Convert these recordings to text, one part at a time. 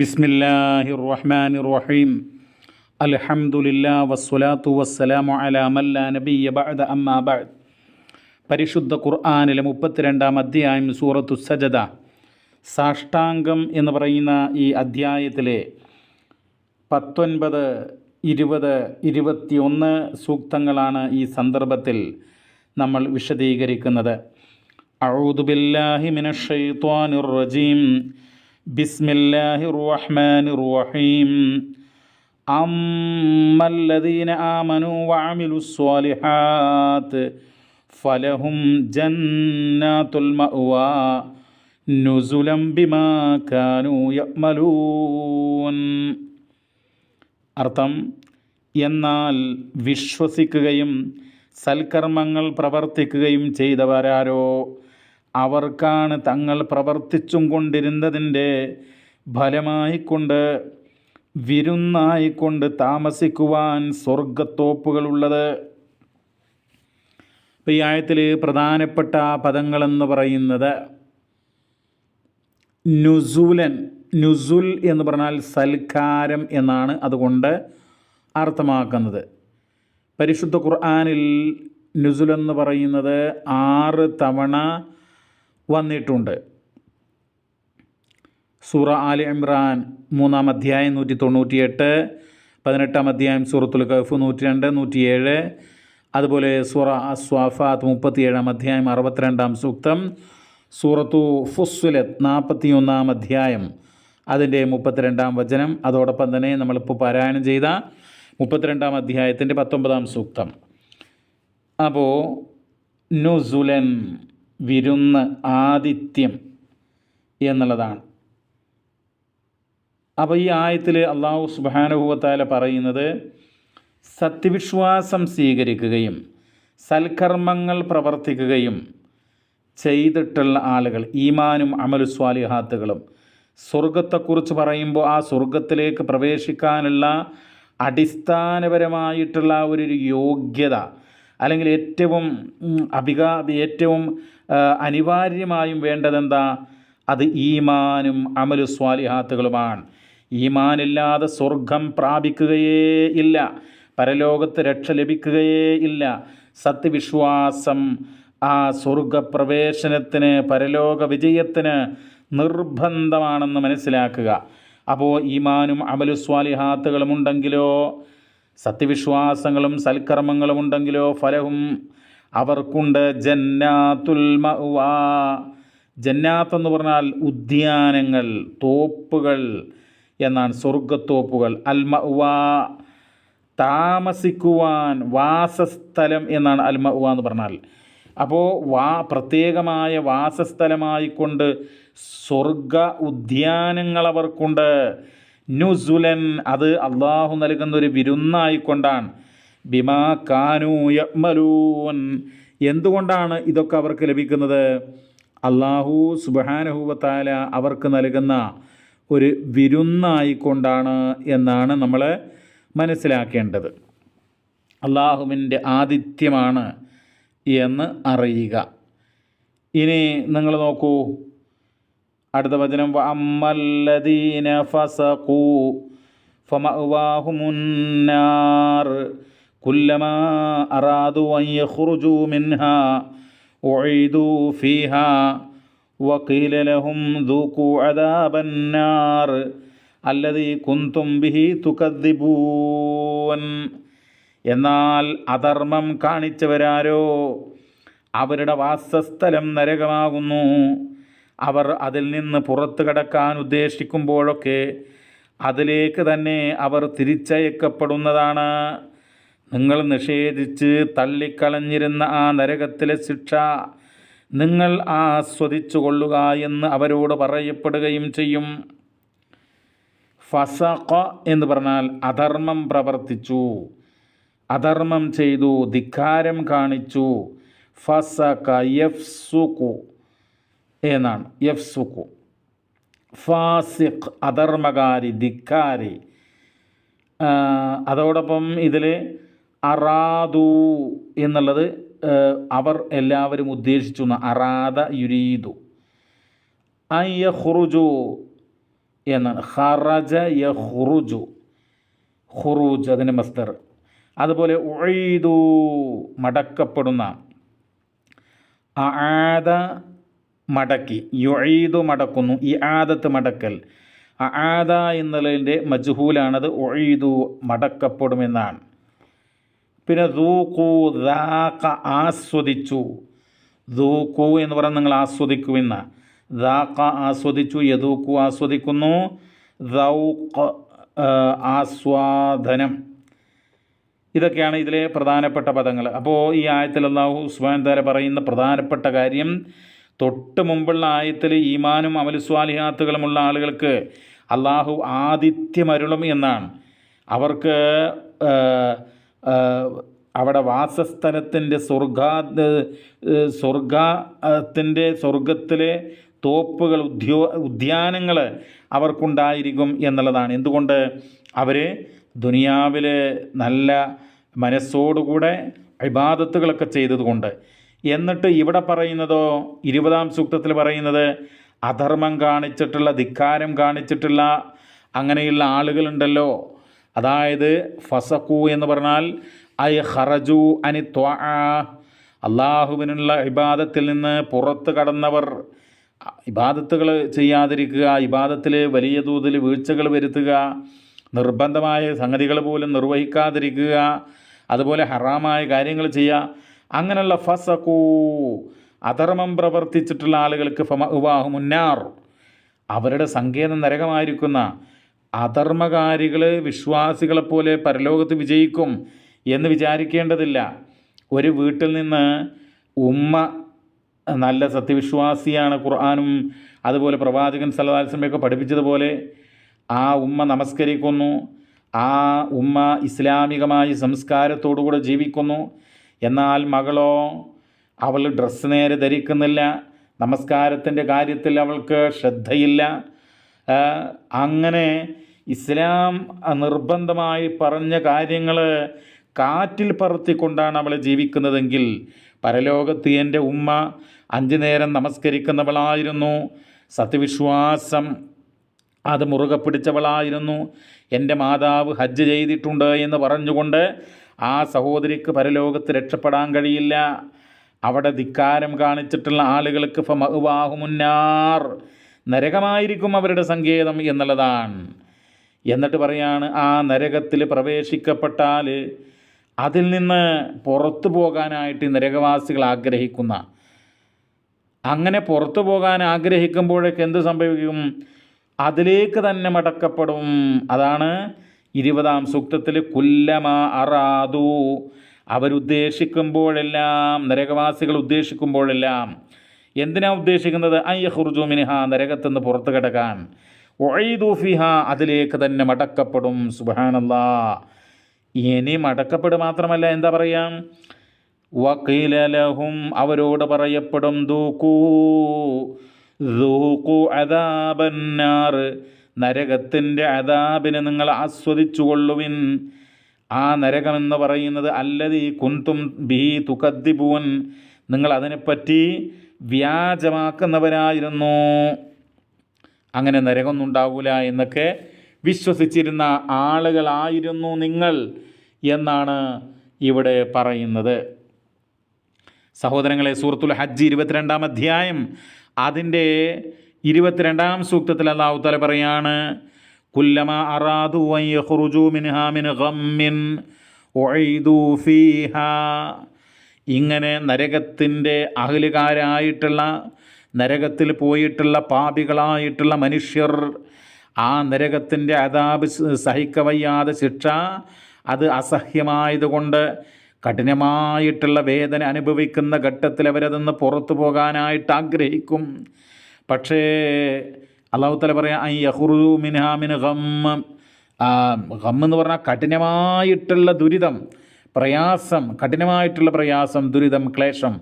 ബിസ്മില്ലാഹി റഹ്മാൻ റഹീം അലഹമുല്ലാ വസ്സലാത്തു വസ്സലാമു അലാ മല്ലാ നബിയ ബഅദ അമ്മാ ബഅദ്. പരിശുദ്ധ ഖുർആാനിലെ മുപ്പത്തിരണ്ടാം അധ്യായം സൂറത്തു സജദ. സാഷ്ടാംഗം എന്ന് പറയുന്ന ഈ അധ്യായത്തിലെ പത്തൊൻപത് ഇരുപത് ഇരുപത്തിയൊന്ന് സൂക്തങ്ങളാണ് ഈ സന്ദർഭത്തിൽ നമ്മൾ വിശദീകരിക്കുന്നത്. അഊദു ബില്ലാഹി മിനശ് ശൈത്വാനിർ റജീം. ബിസ്മില്ലാഹി റഹ്മാനി റഹീം അമ്മല്ലദീന ആമനു വാമിലു സ്വാലിഹാത്ത് ഫലഹും ജന്നാത്തുൽ മഅ്വാ നുസുലം ബിമാ കാനു യഅ്മലൂൻ. അർത്ഥം എന്നാൽ വിശ്വസിക്കുകയും സൽക്കർമ്മങ്ങൾ പ്രവർത്തിക്കുകയും ചെയ്തവരാരോ? അവർക്കാണ് തങ്ങൾ പ്രവർത്തിച്ചും കൊണ്ടിരുന്നതിന്റെ ഫലമായിക്കൊണ്ട് വിരുന്നായിക്കൊണ്ട് താമസിക്കുവാൻ സ്വർഗത്തോപ്പുകളുള്ളത് ഇപ്പോൾ ഈ ആയത്തിൽ പ്രധാനപ്പെട്ട പദങ്ങളെന്ന് പറയുന്നത് നുസൂലൻ നുസുൽ എന്ന് പറഞ്ഞാൽ സൽക്കാരം എന്നാണ് അതുകൊണ്ട് അർത്ഥമാക്കുന്നത്. പരിശുദ്ധ ഖുർആാനിൽ നുസുൽ എന്ന് പറയുന്നത് ആറ് തവണ വന്നിട്ടുണ്ട്. സൂറ ആലി ഇമ്രാൻ മൂന്നാം അധ്യായം നൂറ്റി തൊണ്ണൂറ്റിയെട്ട് പതിനെട്ടാം അധ്യായം സൂറത്തുൽ കഫ് നൂറ്റി രണ്ട് നൂറ്റിയേഴ് അതുപോലെ സൂറ അസ്വാഫാത്ത് മുപ്പത്തിയേഴാം അധ്യായം അറുപത്തിരണ്ടാം സൂക്തം സൂറത്തു ഫുസ്സുലത്ത് നാൽപ്പത്തിയൊന്നാം അധ്യായം അതിന്റെ മുപ്പത്തിരണ്ടാം വചനം. അതോടൊപ്പം തന്നെ നമ്മളിപ്പോൾ പാരായണം ചെയ്ത മുപ്പത്തിരണ്ടാം അധ്യായത്തിന്റെ പത്തൊമ്പതാം സൂക്തം. അപ്പോൾ നുസുലൻ വിരുന്ന് ആദിത്യം എന്നുള്ളതാണ്. അപ്പോൾ ഈ ആയത്തിൽ അള്ളാഹു സുബാനുഭവത്താല പറയുന്നത് സത്യവിശ്വാസം സ്വീകരിക്കുകയും സൽക്കർമ്മങ്ങൾ പ്രവർത്തിക്കുകയും ചെയ്തിട്ടുള്ള ആളുകൾ ഈമാനും അമലു സ്വാലിഹാത്തുകളും സ്വർഗത്തെക്കുറിച്ച് പറയുമ്പോൾ ആ സ്വർഗത്തിലേക്ക് പ്രവേശിക്കാനുള്ള അടിസ്ഥാനപരമായിട്ടുള്ള ഒരു യോഗ്യത അല്ലെങ്കിൽ ഏറ്റവും അഭികാ ഏറ്റവും അനിവാര്യമായും വേണ്ടതെന്താ? അത് ഈമാനും അമലു സ്വാലിഹാത്തുകളുമാണ്. ഈമാനില്ലാതെ സ്വർഗം പ്രാപിക്കുകയേ ഇല്ല. പരലോകത്ത് രക്ഷ ലഭിക്കുകയേ ഇല്ല. സത്യവിശ്വാസം ആ സ്വർഗപ്രവേശനത്തിന് പരലോക വിജയത്തിന് നിർബന്ധമാണെന്ന് മനസ്സിലാക്കുക. അപ്പോൾ ഈമാനും അമലു സ്വാലിഹാത്തുകളുമുണ്ടെങ്കിലോ സത്യവിശ്വാസങ്ങളും സൽക്കർമ്മങ്ങളും ഉണ്ടെങ്കിലോ ഫലവും അവർക്കുണ്ട് ജന്നാത്തുൽ മഅ്വാ. ജന്നാത്ത് എന്ന് പറഞ്ഞാൽ ഉദ്യാനങ്ങൾ തോപ്പുകൾ എന്നാണ് സ്വർഗത്തോപ്പുകൾ അൽമഅ്വാ താമസിക്കുവാൻ വാസസ്ഥലം എന്നാണ് അൽമഅ്വാ എന്ന് പറഞ്ഞാൽ. അപ്പോൾ വാ പ്രത്യേകമായ വാസസ്ഥലമായിക്കൊണ്ട് സ്വർഗ ഉദ്യാനങ്ങൾ അവർക്കുണ്ട്. നുസുലൻ അത് അള്ളാഹു നൽകുന്ന ഒരു വിരുന്നായിക്കൊണ്ടാണ്. ബിമാ കാനു യമലൂൻ എന്തുകൊണ്ടാണ് ഇതൊക്കെ അവർക്ക് ലഭിക്കുന്നത്? അള്ളാഹു സുബാനഹുവത്താല അവർക്ക് നൽകുന്ന ഒരു വിരുന്നായിക്കൊണ്ടാണ് എന്നാണ് നമ്മൾ മനസ്സിലാക്കേണ്ടത്. അള്ളാഹുവിന്റെ ആതിഥ്യമാണ് എന്ന് അറിയുക. ഇനി നിങ്ങൾ നോക്കൂ അടുത്ത വചനം അമ്മല്ലദീന ഫസഖൂ ഫമഅവാഹുമുന്നാർ കുല്ലമാ അറാദു അൻ യഖ്റുജൂ മിൻഹാ ഉഈദു ഫീഹാ وقيل لهم ذوقوا عذاب النار الذي كنتم به تكذبون എന്നാൽ അധർമ്മം കാണിച്ചവരാരോ അവരുടെ വാസസ്ഥലം നരകമാകുന്നു അവർ അതിൽ നിന്ന് പുറത്തു കടക്കാൻ ഉദ്ദേശിക്കുമ്പോഴൊക്കെ അതിലേക്ക് തന്നെ അവർ തിരിച്ചയക്കപ്പെടുന്നതാണ്. നിങ്ങൾ നിഷേധിച്ച് തള്ളിക്കളഞ്ഞിരുന്ന ആ നരകത്തിലെ ശിക്ഷ നിങ്ങൾ ആസ്വദിച്ചു കൊള്ളുക എന്ന് അവരോട് പറയപ്പെടുകയും ചെയ്യും. ഫസഖ എന്ന് പറഞ്ഞാൽ അധർമ്മം പ്രവർത്തിച്ചു അധർമ്മം ചെയ്തു ധിക്കാരം കാണിച്ചു. ഫസഖ യഫ്സുഖു. എന്നാണ്. യഫ്സുഖു. ഫാസിഖ് അധർമ്മകാരി ധിക്കാരി. അതോടൊപ്പം ഇതിൽ അറാദു എന്നുള്ളത് അവർ എല്ലാവരും ഉദ്ദേശിച്ചു അറാദ യുരീദു. അയ്യഹുറുജു എന്നാണ്. ഖറജ യഹുറുജു ഖുറൂജ് അതിന്റെ മസ്തർ. അതുപോലെ ഒഴീദു മടക്കപ്പെടുന്ന. ആദ മടക്കി യുഴീതു മടക്കുന്നു ഈ ആദത്ത് മടക്കൽ. ആദ എന്നുള്ളതിന്റെ മജ്ഹൂലാണത് ഒഴീതു മടക്കപ്പെടുമെന്നാണ്. പിന്നെ ദൂക്കു ദാക്ക ആസ്വദിച്ചു. ദൂക്കു എന്ന് പറഞ്ഞാൽ നിങ്ങൾ ആസ്വദിക്കുമെന്ന. ദാക്ക ആസ്വദിച്ചു യദൂക്കു ആസ്വദിക്കുന്നു. ദൗക്ക് ആസ്വാദനം. ഇതൊക്കെയാണ് ഇതിലെ പ്രധാനപ്പെട്ട പദങ്ങൾ. അപ്പോൾ ഈ ആയത്തിൽ അള്ളാഹു ഉസ്മാൻ താര പറയുന്ന പ്രധാനപ്പെട്ട കാര്യം തൊട്ട് മുമ്പുള്ള ആയത്തിൽ ഈമാനും അമലുസ്വാലിഹാത്തുകളുമുള്ള ആളുകൾക്ക് അള്ളാഹു ആദിത്യമരുളും എന്നാണ്. അവർക്ക് അവിടെ വാസസ്ഥലത്തിന്റെ സ്വർഗാ സ്വർഗത്തിന്റെ സ്വർഗത്തിലെ തോപ്പുകൾ ഉദ്യോ ഉദ്യാനങ്ങൾ അവർക്കുണ്ടായിരിക്കും എന്നുള്ളതാണ്. എന്തുകൊണ്ട്? അവർ ദുനിയാവിൽ നല്ല മനസ്സോടുകൂടെ ഇബാദത്തുകളൊക്കെ ചെയ്തതുകൊണ്ട്. എന്നിട്ട് ഇവിടെ പറയുന്നതോ ഇരുപതാം സൂക്തത്തിൽ പറയുന്നത് അധർമ്മം കാണിച്ചിട്ടുള്ള ധിക്കാരം കാണിച്ചിട്ടുള്ള അങ്ങനെയുള്ള ആളുകളുണ്ടല്ലോ. അതായത് ഫസഖു എന്ന് പറഞ്ഞാൽ ഐ ഹറജു അനി ത്വാ. അള്ളാഹുവിനുള്ള ഇബാദത്തിൽ നിന്ന് പുറത്ത് കടന്നവർ ഇബാദത്തുകൾ ചെയ്യാതിരിക്കുക ഇബാദത്തിൽ വലിയ തോതിൽ വീഴ്ചകൾ വരുത്തുക നിർബന്ധമായ സംഗതികൾ പോലും നിർവഹിക്കാതിരിക്കുക അതുപോലെ ഹറാമായ കാര്യങ്ങൾ ചെയ്യുക. അങ്ങനെയുള്ള ഫസക്കൂ അധർമ്മം പ്രവർത്തിച്ചിട്ടുള്ള ആളുകൾക്ക് ഫമ മുന്നാർ അവരുടെ സങ്കേതം നരകമായിരിക്കുന്ന അധർമ്മകാരികൾ വിശ്വാസികളെപ്പോലെ പരലോകത്ത് വിജയിക്കും എന്ന് വിചാരിക്കേണ്ടതില്ല. ഒരു വീട്ടിൽ നിന്ന് ഉമ്മ നല്ല സത്യവിശ്വാസിയാണ് ഖുർആാനും അതുപോലെ പ്രവാചകൻ സല്ലാസ്ലമയൊക്കെ പഠിപ്പിച്ചതുപോലെ ആ ഉമ്മ നമസ്കരിക്കുന്നു ആ ഉമ്മ ഇസ്ലാമികമായി സംസ്കാരത്തോടുകൂടെ ജീവിക്കുന്നു എന്നാൽ മകളോ അവൾ ഡ്രസ്സ് നേരെ ധരിക്കുന്നില്ല. നമസ്കാരത്തിന്റെ കാര്യത്തിൽ അവൾക്ക് ശ്രദ്ധയില്ല. അങ്ങനെ ഇസ്ലാം നിർബന്ധമായി പറഞ്ഞ കാര്യങ്ങൾ കാറ്റിൽ പറത്തിക്കൊണ്ടാണ് അവൾ ജീവിക്കുന്നതെങ്കിൽ പരലോകത്ത് എന്റെ ഉമ്മ അഞ്ചു നേരം നമസ്കരിക്കുന്നവളായിരുന്നു. സത്യവിശ്വാസം അത് മുറുകെ പിടിച്ചവളായിരുന്നു. എന്റെ മാതാവ് ഹജ്ജ് ചെയ്തിട്ടുണ്ട് എന്ന് പറഞ്ഞുകൊണ്ട് ആ സഹോദരിക്ക് പരലോകത്ത് രക്ഷപ്പെടാൻ കഴിയില്ല. അവിടെ ധിക്കാരം കാണിച്ചിട്ടുള്ള ആളുകൾക്ക് ഫമഹുവാഹുമുന്നാർ നരകമായിരിക്കും അവരുടെ സങ്കേതം എന്നുള്ളതാണ്. എന്നിട്ട് പറയാണ് ആ നരകത്തിൽ പ്രവേശിക്കപ്പെട്ടാൽ അതിൽ നിന്ന് പുറത്തു പോകാനായിട്ട് നരകവാസികൾ ആഗ്രഹിക്കുന്ന. അങ്ങനെ പുറത്തു പോകാൻ ആഗ്രഹിക്കുമ്പോഴേക്ക് എന്ത് സംഭവിക്കും? അതിലേക്ക് തന്നെ മടക്കപ്പെടും. അതാണ് ഇരുപതാം സൂക്തത്തിൽ കുല്ലമാ അറാദു. അവരുദ്ദേശിക്കുമ്പോഴെല്ലാം നരകവാസികൾ ഉദ്ദേശിക്കുമ്പോഴെല്ലാം എന്തിനാ ഉദ്ദേശിക്കുന്നത്? അയ്യ ഹുർജു മിനിഹ നരകത്തുനിന്ന് പുറത്തു കിടക്കാൻ. ഒഴൈദൂഫിഹ അതിലേക്ക് തന്നെ മടക്കപ്പെടും. സുബാനല്ലാ ഇനി മടക്കപ്പെടും മാത്രമല്ല എന്താ പറയാം? വക്കീലലഹും അവരോട് പറയപ്പെടും ദൂക്കൂ ദൂക്കു അതാബന്നാർ നരകത്തിന്റെ അതാബിനെ നിങ്ങൾ ആസ്വദിച്ചുകൊള്ളുവിൻ. ആ നരകമെന്ന് പറയുന്നത് അല്ലതി കുന്തും ബി തുക്കദ്ദിപൂൻ നിങ്ങൾ അതിനെപ്പറ്റി വ്യാജമാക്കുന്നവരായിരുന്നു. അങ്ങനെ നരകമൊന്നും ഉണ്ടാവില്ല എന്നൊക്കെ വിശ്വസിച്ചിരുന്ന ആളുകളായിരുന്നു നിങ്ങൾ എന്നാണ് ഇവിടെ പറയുന്നത്. സഹോദരങ്ങളെ സൂറത്തുൽ ഹജ്ജ് ഇരുപത്തിരണ്ടാം അധ്യായം അതിന്റെ ഇരുപത്തിരണ്ടാം സൂക്തത്തിൽ അള്ളാഹു തല പറയാണ് കുല്ലമ അറാദു ഗമ്മിൻ ഫീഹാ. ഇങ്ങനെ നരകത്തിന്റെ അഹലുകാരായിട്ടുള്ള നരകത്തിൽ പോയിട്ടുള്ള പാപികളായിട്ടുള്ള മനുഷ്യർ ആ നരകത്തിന്റെ അതാപ് സഹിക്കവയ്യാതെ ശിക്ഷ അത് അസഹ്യമായതുകൊണ്ട് കഠിനമായിട്ടുള്ള വേദന അനുഭവിക്കുന്ന ഘട്ടത്തിൽ അവരതൊന്ന് പുറത്തു പോകാനായിട്ട് ആഗ്രഹിക്കും. പക്ഷേ അള്ളാഹു തല പറയാം ഐ യഹുറു മിൻഹാമിന് ഗമ്മ ഗം. എന്ന് പറഞ്ഞാൽ കഠിനമായിട്ടുള്ള ദുരിതം പ്രയാസം കഠിനമായിട്ടുള്ള പ്രയാസം ദുരിതം ക്ലേശം.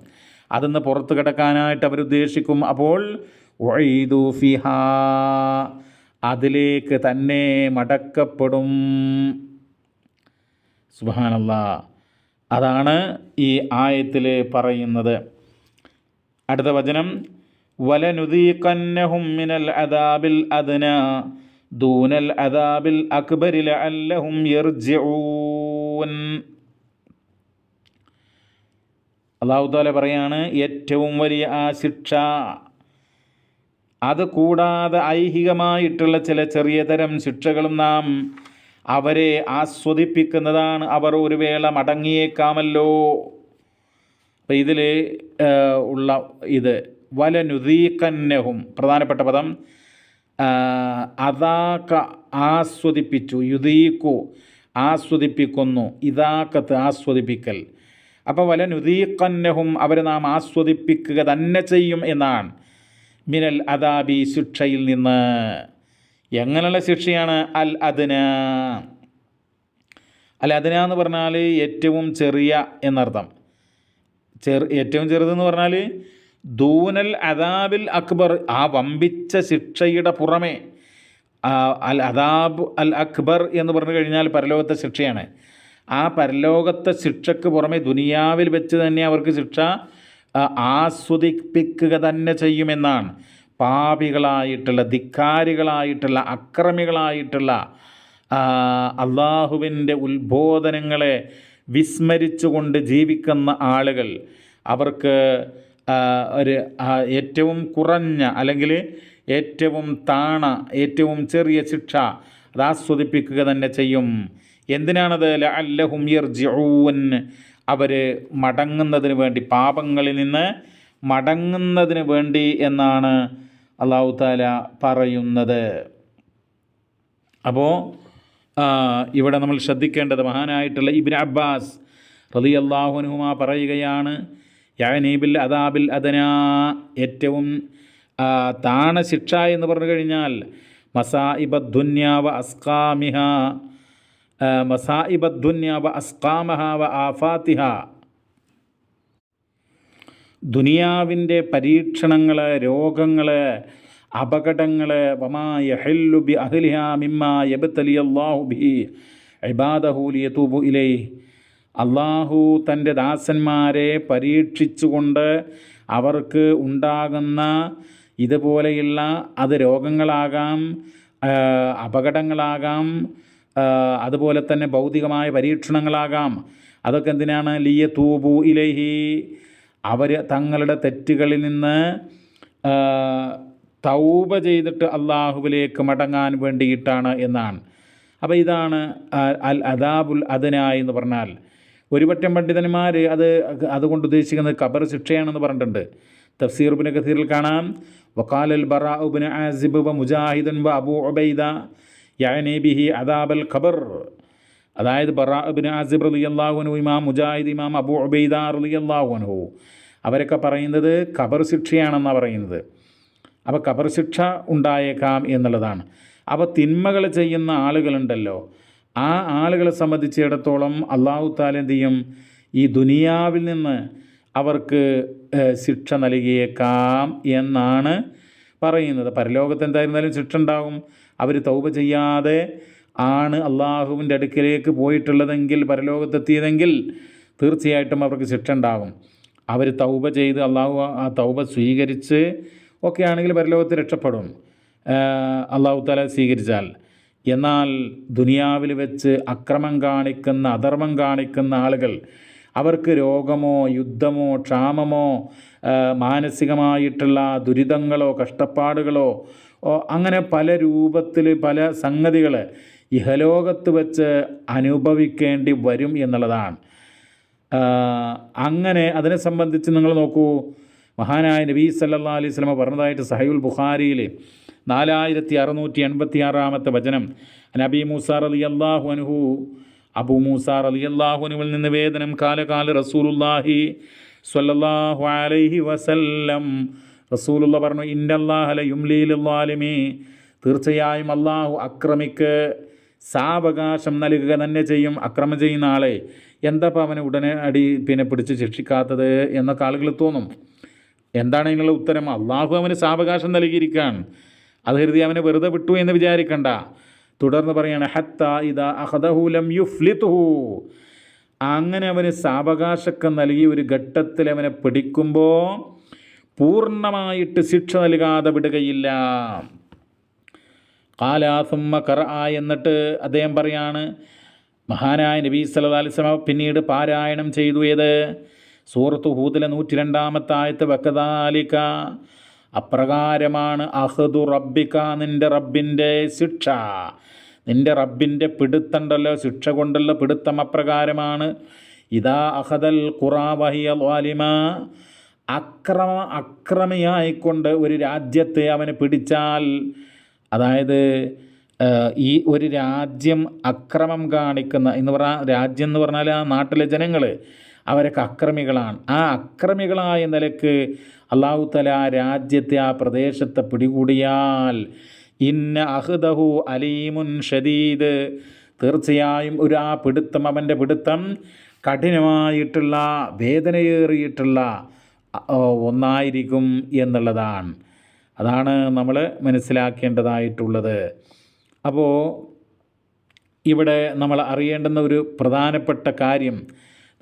അതിന്ന് പുറത്തു കിടക്കാനായിട്ട് അവരുദ്ദേശിക്കും. അപ്പോൾ ഫിഹ അതിലേക്ക് തന്നെ മടക്കപ്പെടും. സുബാനല്ല അതാണ് ഈ ആയത്തിൽ പറയുന്നത്. അടുത്ത വചനം വലനുദീഖന്നഹും മിനൽ അദാബിൽ അദ്ന ദൂനൽ അദാബിൽ അക്ബരിൽ അല്ലഹും യർജിഊൻ. അള്ളാഹു താല പറയാണ് ഏറ്റവും വലിയ ആ ശിക്ഷ. അത് കൂടാതെ ഐഹികമായിട്ടുള്ള ചില ചെറിയ തരം ശിക്ഷകളും നാം അവരെ ആസ്വദിപ്പിക്കുന്നതാണ് അവർ ഒരു വേള മടങ്ങിയേക്കാമല്ലോ. അപ്പം ഇതിൽ ഉള്ള ഇത് വലനുദീക്കന്നഹും പ്രധാനപ്പെട്ട പദം അതാക്ക ആസ്വദിപ്പിച്ചു യുദീക്കു ആസ്വദിപ്പിക്കുന്നു ഇതാക്കത്ത് ആസ്വദിപ്പിക്കൽ. അപ്പോൾ വലനുദീക്കന്നഹും അവരെ നാം ആസ്വദിപ്പിക്കുക തന്നെ ചെയ്യും എന്നാണ്. മിനൽ അദാബി ശിക്ഷയിൽ നിന്ന്. എങ്ങനെയുള്ള ശിക്ഷയാണ്? അൽ അദ്ന. അൽ അദ്ന എന്ന് പറഞ്ഞാൽ ഏറ്റവും ചെറിയ എന്നർത്ഥം. ചെറു ഏറ്റവും ചെറുതെന്ന് പറഞ്ഞാൽ ദൂനൽ അദാബിൽ അക്ബർ ആ വമ്പിച്ച ശിക്ഷയുടെ പുറമെ അൽ അദാബ് അൽ അക്ബർ എന്ന് പറഞ്ഞു കഴിഞ്ഞാൽ പരലോകത്തെ ശിക്ഷയാണ്. ആ പരലോകത്തെ ശിക്ഷയ്ക്ക് പുറമെ ദുനിയാവിൽ വെച്ച് തന്നെ അവർക്ക് ശിക്ഷ ആസ്വദിപ്പിക്കുക തന്നെ ചെയ്യുമെന്നാണ്. പാപികളായിട്ടുള്ള ധിക്കാരികളായിട്ടുള്ള അക്രമികളായിട്ടുള്ള അള്ളാഹുവിന്റെ ഉത്ബോധനങ്ങളെ വിസ്മരിച്ചുകൊണ്ട് ജീവിക്കുന്ന ആളുകൾ അവർക്ക് ഒരു ഏറ്റവും കുറഞ്ഞ അല്ലെങ്കിൽ ഏറ്റവും താണ ഏറ്റവും ചെറിയ ശിക്ഷ അത് ആസ്വദിപ്പിക്കുക തന്നെ ചെയ്യും. എന്തിനാണത്? അല്ലഹും യർജിഊൻ. അവർ മടങ്ങുന്നതിന് വേണ്ടി പാപങ്ങളിൽ നിന്ന് മടങ്ങുന്നതിന് വേണ്ടി എന്നാണ് അള്ളാഹു താല പറയുന്നത്. അപ്പോൾ ഇവിടെ നമ്മൾ ശ്രദ്ധിക്കേണ്ടത് മഹാനായിട്ടുള്ള ഇബിൻ അബ്ബാസ് റലി അള്ളാഹുനുഹുമ പറയുകയാണ് യാനീബിൽ അദാബിൽ അദനാ ഏറ്റവും താണ ശിക്ഷ എന്ന് പറഞ്ഞു കഴിഞ്ഞാൽ മസാഇബദ്ദുന്യാവ അസ്കാമിഹ മസാഇബദ്ദുന്യാവ അസ്കാമഹ വ ആഫാത്തിഹ. ദുനിയാവിന്റെ പരീക്ഷണങ്ങൾ രോഗങ്ങൾ അപകടങ്ങൾ വമാ യഹല്ലു ബി അഹ്ലിഹ മിമ്മ യബ്തലി അല്ലാഹു ബി ഇബാദഹു ലിയതൂബു ഇലൈ അള്ളാഹു തന്റെ ദാസന്മാരെ പരീക്ഷിച്ചുകൊണ്ട് അവർക്ക് ഉണ്ടാകുന്ന ഇതുപോലെയുള്ള അത് രോഗങ്ങളാകാം അപകടങ്ങളാകാം അതുപോലെ തന്നെ ഭൗതികമായ പരീക്ഷണങ്ങളാകാം. അതൊക്കെ എന്തിനാണ്? ലിയ തൂബു ഇലഹി. അവർ തങ്ങളുടെ തെറ്റുകളിൽ നിന്ന് തൗബ ചെയ്തിട്ട് അള്ളാഹുവിലേക്ക് മടങ്ങാൻ വേണ്ടിയിട്ടാണ് എന്നാണ്. അപ്പോൾ ഇതാണ് അൽ അദാബുൽ അദന എന്ന് പറഞ്ഞാൽ ഒരുപറ്റം പണ്ഡിതന്മാർ അത് അതുകൊണ്ട് ഉദ്ദേശിക്കുന്നത് ഖബർ ശിക്ഷയാണെന്ന് പറഞ്ഞിട്ടുണ്ട്. തഫ്സീർ ഉബിന് കസീറിൽ കാണാം. വക്കാൽ അൽ ബറ ഉബിന് ആസിബ് വ മുജാഹിദൻ വ അബു ഉബൈദ യാനി ബിഹി അദാബൽ ഖബർ അതായത് ബറ ഉബിന് ആസിബ് റലി അള്ളാഹുനു ഇമാം മുജാഹിദ് ഇമാം അബു ഉബൈദ റലി അള്ളാഹുനു അവരൊക്കെ പറയുന്നത് ഖബർ ശിക്ഷയാണെന്നാണ് പറയുന്നത്. അപ്പോൾ ഖബർ ശിക്ഷ ഉണ്ടായേക്കാം എന്നുള്ളതാണ്. അപ്പോൾ തിന്മകൾ ചെയ്യുന്ന ആളുകളുണ്ടല്ലോ ആ ആളുകളെ സംബന്ധിച്ചിടത്തോളം അള്ളാഹു താല എന്ത് ചെയ്യും? ഈ ദുനിയാവിൽ നിന്ന് അവർക്ക് ശിക്ഷ നൽകിയേക്കാം എന്നാണ് പറയുന്നത്. പരലോകത്ത് എന്തായിരുന്നാലും ശിക്ഷ ഉണ്ടാകും. അവർ തൗപ ചെയ്യാതെ ആണ് അള്ളാഹുവിന്റെ അടുക്കിലേക്ക് പോയിട്ടുള്ളതെങ്കിൽ പരലോകത്തെത്തിയതെങ്കിൽ തീർച്ചയായിട്ടും അവർക്ക് ശിക്ഷ ഉണ്ടാകും. അവർ തൗബ ചെയ്ത് അള്ളാഹു ആ തൗബ സ്വീകരിച്ച് ഒക്കെ ആണെങ്കിൽ പരലോകത്ത് രക്ഷപ്പെടും. അള്ളാഹു താല സ്വീകരിച്ചാൽ. എന്നാൽ ദുനിയാവിൽ വെച്ച് അക്രമം കാണിക്കുന്ന അധർമ്മം കാണിക്കുന്ന ആളുകൾ അവർക്ക് രോഗമോ യുദ്ധമോ ക്ഷാമമോ മാനസികമായിട്ടുള്ള ദുരിതങ്ങളോ കഷ്ടപ്പാടുകളോ അങ്ങനെ പല രൂപത്തിൽ പല സംഗതികൾ ഇഹലോകത്ത് വെച്ച് അനുഭവിക്കേണ്ടി വരും എന്നുള്ളതാണ്. അങ്ങനെ അതിനെ സംബന്ധിച്ച് നിങ്ങൾ നോക്കൂ. മഹാനായ നബീ സല്ലാ അലൈഹി സ്വലമ പറഞ്ഞതായിട്ട് സഹയുൽ ബുഖാരിയിൽ നാലായിരത്തി അറുന്നൂറ്റി എൺപത്തി ആറാമത്തെ വചനം. നബി മൂസാർ അലി അള്ളാഹു അനുഹു അബു മൂസാർ അലി അള്ളാഹുനുവിൽ നിന്ന് വേദനം കാലകാല റസൂലുല്ലാഹി സ്വല്ലല്ലാഹു അലൈഹി വസല്ലം. റസൂലുള്ള പറഞ്ഞു ഇന്നല്ലാഹല യുംലീലാലിമി തീർച്ചയായും അള്ളാഹു അക്രമിക്ക് സാവകാശം നൽകുക തന്നെ ചെയ്യും അക്രമം ചെയ്യുന്ന ആളെ. എന്താ അവനെ ഉടനെ അടി പിന്നെ പിടിച്ച് ശിക്ഷിക്കാത്തത് എന്നൊക്കെ ആളുകൾ തോന്നും. എന്താണ് അതിനുള്ള ഉത്തരം? അള്ളാഹു അവന് സാവകാശം നൽകിയിരിക്കുകയാണ്. അത് കരുതി അവനെ വെറുതെ വിട്ടു എന്ന് വിചാരിക്കണ്ട. തുടർന്ന് പറയാണ് ഹത്ത ഇതാ അഹദഹുലം യുഫ്ലിത്തുഹു അങ്ങനെ അവന് സാവകാശക്കം നൽകി ഒരു ഘട്ടത്തിൽ അവനെ പിടിക്കുമ്പോൾ പൂർണമായിട്ട് ശിക്ഷ നൽകാതെ വിടുകയില്ല. കാലാസുമ്മ കറ എന്നിട്ട് അദ്ദേഹം പറയാണ് മഹാനായ നബി സല്ലല്ലാഹു അലൈഹി വസല്ലം പിന്നീട് പാരായണം ചെയ്തു. ഏത്? സൂറത്ത് ഹൂദിലെ നൂറ്റി രണ്ടാമത്തായത്ത് ആയത്ത് വക്കതാലിക അപ്രകാരമാണ് അഹദു റബ്ബിക്ക നിന്റെ റബ്ബിന്റെ ശിക്ഷ. നിന്റെ റബ്ബിന്റെ പിടുത്തണ്ടല്ലോ ശിക്ഷ കൊണ്ടുള്ള പിടുത്തം അപ്രകാരമാണ്. ഇതാ അഹദൽ ഖുറാവഹിയ വാലിമ അക്രമ അക്രമിയായിക്കൊണ്ട് ഒരു രാജ്യത്തെ അവന് പിടിച്ചാൽ അതായത് ഈ ഒരു രാജ്യം അക്രമം കാണിക്കുന്ന എന്ന് പറഞ്ഞാൽ രാജ്യം എന്ന് പറഞ്ഞാൽ ആ നാട്ടിലെ ജനങ്ങൾ അവരൊക്കെ അക്രമികളാണ്. ആ അക്രമികളായ നിലയ്ക്ക് അള്ളാഹു തല ആ രാജ്യത്തെ ആ പ്രദേശത്തെ പിടികൂടിയാൽ ഇന്ന അഹ്ദഹു അലീമുൻ ഷദീദ്. തീർച്ചയായും ഒരു ആ പിടുത്തം അവന്റെ പിടുത്തം കഠിനമായിട്ടുള്ള വേദനയേറിയിട്ടുള്ള ഒന്നായിരിക്കും എന്നുള്ളതാണ്. അതാണ് നമ്മൾ മനസ്സിലാക്കേണ്ടതായിട്ടുള്ളത്. അപ്പോൾ ഇവിടെ നമ്മൾ അറിയേണ്ടുന്ന ഒരു പ്രധാനപ്പെട്ട കാര്യം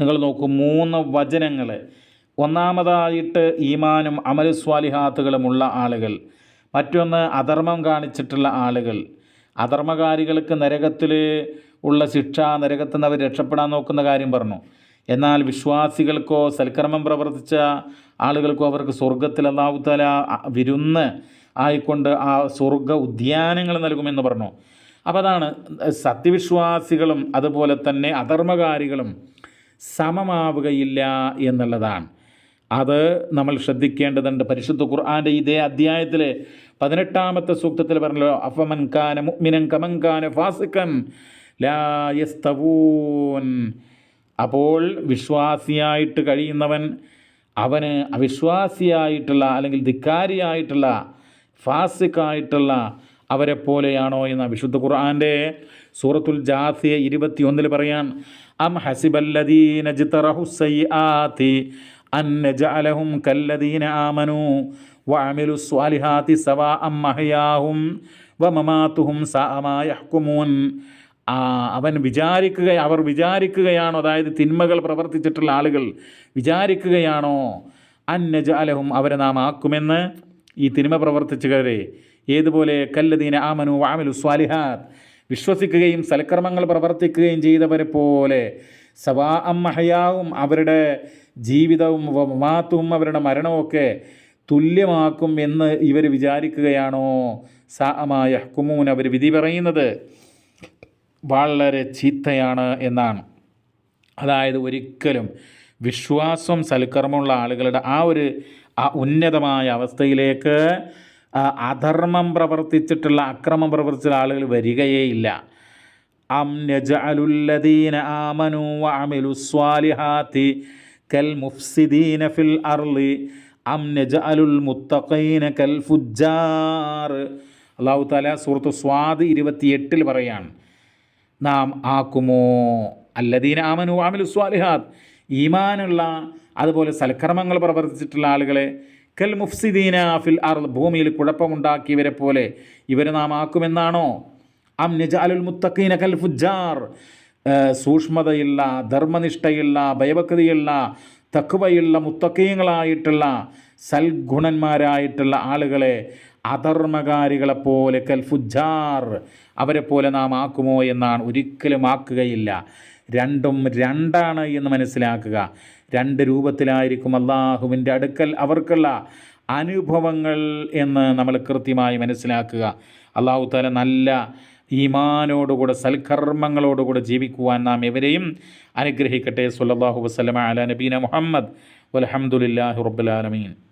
നിങ്ങൾ നോക്കൂ മൂന്ന് വചനങ്ങൾ ഒന്നാമതായിട്ട് ഈമാനും അമലുസ്വാലിഹാത്തുകളുമുള്ള ആളുകൾ. മറ്റൊന്ന് അധർമ്മം കാണിച്ചിട്ടുള്ള ആളുകൾ. അധർമ്മകാരികൾക്ക് നരകത്തിൽ ഉള്ള ശിക്ഷ നരകത്തിൽ നിന്ന് അവർ രക്ഷപ്പെടാൻ നോക്കുന്ന കാര്യം പറഞ്ഞു. എന്നാൽ വിശ്വാസികൾക്കോ സൽക്കർമ്മം പ്രവർത്തിച്ച ആളുകൾക്കോ അവർക്ക് സ്വർഗത്തിൽ അള്ളാഹുത്തല വിരുന്ന് ആയിക്കൊണ്ട് ആ സ്വർഗ ഉദ്യാനങ്ങൾ നൽകുമെന്ന് പറഞ്ഞു. അപ്പോൾ അതാണ് സത്യവിശ്വാസികളും അതുപോലെ തന്നെ അധർമ്മകാരികളും സമമാവുകയില്ല എന്നുള്ളതാണ്. അത് നമ്മൾ ശ്രദ്ധിക്കേണ്ടതുണ്ട്. പരിശുദ്ധ ഖുർആാന്റെ ഇതേ അധ്യായത്തിൽ പതിനെട്ടാമത്തെ സൂക്തത്തിൽ പറഞ്ഞല്ലോ അഫമൻ കാന മുഅ്മിനൻ കമൻ കാന ഫാസിക്കൻ ലാ യസ്തവൂൻ. അപ്പോൾ വിശ്വാസിയായിട്ട് കഴിയുന്നവൻ അവന് അവിശ്വാസിയായിട്ടുള്ള അല്ലെങ്കിൽ ധിക്കാരിയായിട്ടുള്ള ഫാസിക്കായിട്ടുള്ള അവരെ പോലെയാണോ എന്ന വിശുദ്ധ ഖുർആന്റെ സൂറത്തുൽ ജാസിയ ഇരുപത്തിയൊന്നിൽ പറയാൻ അം ഹസിബല്ലദീന ജിതറഹു സയ്യാത്തി അൻ നജഅലഹും കല്ലദീന ആമനു വഅമിലു സ്വാലിഹാത്തി സവാ അം മഹയാഹും വമമാത്തുഹും സാമാ യഹ്കുമൂൻ. അവൻ വിചാരിക്കുക അവർ വിചാരിക്കുകയാണോ? അതായത് തിന്മകൾ പ്രവർത്തിച്ചിട്ടുള്ള ആളുകൾ വിചാരിക്കുകയാണോ? അന്നജാലഹും അവരെ നാം ആക്കുമെന്ന് ഈ തിന്മ പ്രവർത്തിച്ചവരെ ഏതുപോലെ കല്ലദീന ആമനു വാമലു സ്വാലിഹാത്ത്. വിശ്വസിക്കുകയും സൽക്കർമ്മങ്ങൾ പ്രവർത്തിക്കുകയും ചെയ്തവരെ പോലെ സവാ അമ്മഹയാവും അവരുടെ ജീവിതവും മാത്തും അവരുടെ മരണമൊക്കെ തുല്യമാക്കും എന്ന് ഇവർ വിചാരിക്കുകയാണോ? സാമായ കുമൂൻ അവർ വിധി പറയുന്നത് വളരെ ചീത്തയാണ് എന്നാണ്. അതായത് ഒരിക്കലും വിശ്വാസം സൽക്കർമ്മമുള്ള ആളുകളുടെ ആ ഒരു ആ ഉന്നതമായ അവസ്ഥയിലേക്ക് അധർമ്മം പ്രവർത്തിച്ചിട്ടുള്ള അക്രമം പ്രവർത്തിച്ചിട്ടുള്ള ആളുകൾ വരികയേയില്ല. അം നജഅലുല്ലദീന ആമനു വഅമിലു സ്വാലിഹാത്തി കൽ മുഫ്സിദീന ഫിൽ അർളി. അം നജഅലുൽ മുത്തഖീന കൽ ഫുജ്ജാർ. അള്ളാഹു താല സൂറത്ത് സ്വാദ് ഇരുപത്തിയെട്ടിൽ പറയാണ് നാം ആക്കുമോ? അല്ലദീന ആമനു ആമിലു സ്വാലിഹാത്ത്. ഈമാനുള്ള അതുപോലെ സൽക്കർമ്മങ്ങൾ പ്രവർത്തിച്ചിട്ടുള്ള ആളുകളെ കൽ മുഫ്സിദീന ഫിൽ അർ ഭൂമിയിൽ കുഴപ്പമുണ്ടാക്കിയവരെ പോലെ ഇവരെ നാം ആക്കുമെന്നാണോ? അം നിജ അലുൽ മുത്തഖീന കൽ ഫുജാർ സൂക്ഷ്മതയുള്ള ധർമ്മനിഷ്ഠയുള്ള ഭയഭക്തിയുള്ള തക്കുവയുള്ള മുത്തക്കീയങ്ങളായിട്ടുള്ള സൽഗുണന്മാരായിട്ടുള്ള ആളുകളെ അധർമ്മകാരികളെപ്പോലെ കൽ ഫുജാർ അവരെ പോലെ നാം ആക്കുമോ എന്നാണ് ഒരിക്കലും ആക്കുകയില്ല. രണ്ടും രണ്ടാണ് എന്ന് മനസ്സിലാക്കുക. രണ്ട് രൂപത്തിലായിരിക്കും അള്ളാഹുവിന്റെ അടുക്കൽ അവർക്കുള്ള അനുഭവങ്ങൾ എന്ന് നമ്മൾ കൃത്യമായി മനസ്സിലാക്കുക. അള്ളാഹു താല നല്ല ഈമാനോടുകൂടെ സൽക്കർമ്മങ്ങളോടുകൂടെ ജീവിക്കുവാൻ നാം എവരെയും അനുഗ്രഹിക്കട്ടെ. സുല്ലാഹു വസ്ലമ അല നബീന മുഹമ്മദ്. വലഹമുല്ലാഹി റബ്ബുലാലമീൻ